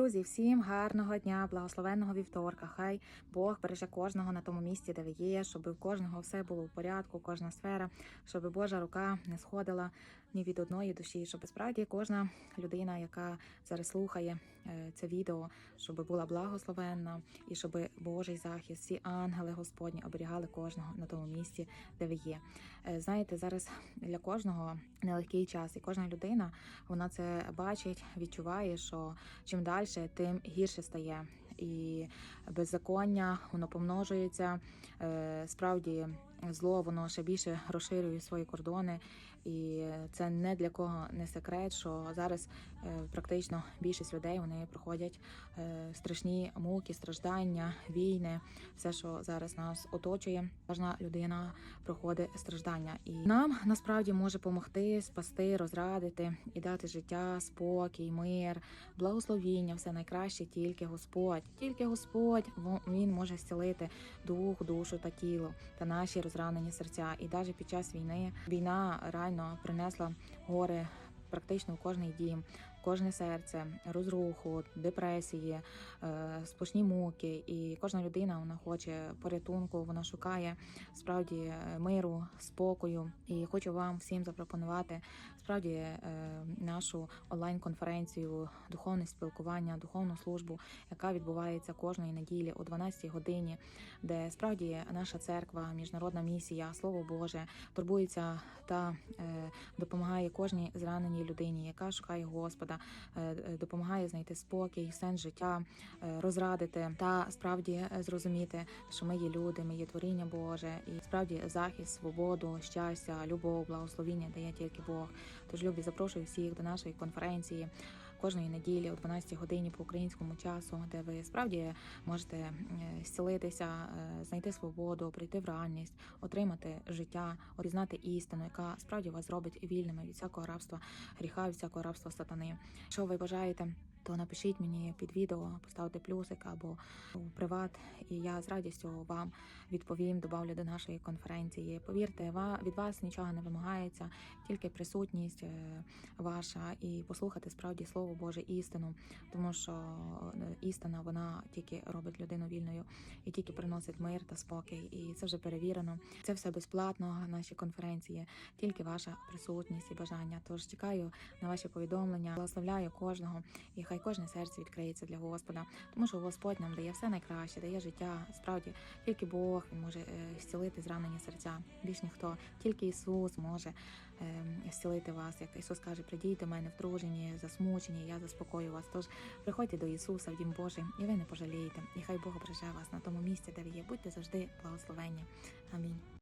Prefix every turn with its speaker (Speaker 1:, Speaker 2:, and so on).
Speaker 1: Друзі, всім гарного дня, благословенного вівторка. Хай Бог береже кожного на тому місці, де ви є, щоб у кожного все було в порядку, кожна сфера, щоб Божа рука не сходила ні від одної душі, щоб справді кожна людина, яка зараз слухає е, це відео, щоб була благословенна і щоб Божий захист, всі ангели Господні оберігали кожного на тому місці, де ви є. Е, Знаєте, зараз для кожного нелегкий час, і кожна людина вона це бачить, відчуває, що чим далі, тим гірше стає. І беззаконня воно помножується. Е, Справді зло воно ще більше розширює свої кордони, і це не для кого не секрет, що зараз е, практично більшість людей вони проходять е, страшні муки, страждання, війни, все, що зараз нас оточує. Кожна людина проходить страждання, і нам насправді може допомогти спасти, розрадити і дати життя, спокій, мир, благословіння, все найкраще тільки Господь. Тільки Господь він може зцілити дух, душу та тіло та наші розранені серця. І навіть під час війни війна реально принесла горе практично в кожний дім, кожне серце, розруху, депресії, е, муки. І кожна людина вона хоче порятунку, вона шукає справді е, миру, спокою. І хочу вам всім запропонувати справді е, нашу онлайн-конференцію, духовне спілкування, духовну службу, яка відбувається кожної неділі о 12 годині, де справді наша церква, міжнародна місія, слово Боже турбується та допомагає кожній зраненій людині, яка шукає Господа, е, е, допомагає знайти спокій, сенс життя, е, розрадити та справді зрозуміти, що ми є люди, ми є творіння Боже, і справді захист, свободу, щастя, любов, благословіння дає тільки Бог. Тож любі, запрошую всіх до нашої конференції кожної неділі о 12 годині по українському часу, де ви справді можете е, зцілитися, е, знайти свободу, прийти в реальність, отримати життя, опізнати істину, яка справді вас зробить вільними від всякого рабства гріха, від всякого рабства сатани. Що ви бажаєте. То напишіть мені під відео, поставте плюсик або у приват, і я з радістю вам відповім, добавлю до нашої конференції. Повірте, від вас нічого не вимагається, тільки присутність е, ваша і послухати справді слово Боже істину, тому що е, істина вона тільки робить людину вільною і тільки приносить мир та спокій. І це вже перевірено. Це все безплатно. Наші конференції, тільки ваша присутність і бажання. Тож чекаю на ваші повідомлення. Благословляю кожного, і хай кожне серце відкриється для Господа, тому що Господь нам дає все найкраще, дає життя. Справді тільки Бог він може е, зцілити зранені серця. Більш ніхто, тільки Ісус може е, зцілити вас. Як Ісус каже, придіть до мене втружені, засмучені, я заспокою вас. Тож приходьте до Ісуса в Дім Божий, і ви не пожалієте. І хай Бог береже вас на тому місці, де ви є. Будьте завжди благословенні. Амінь.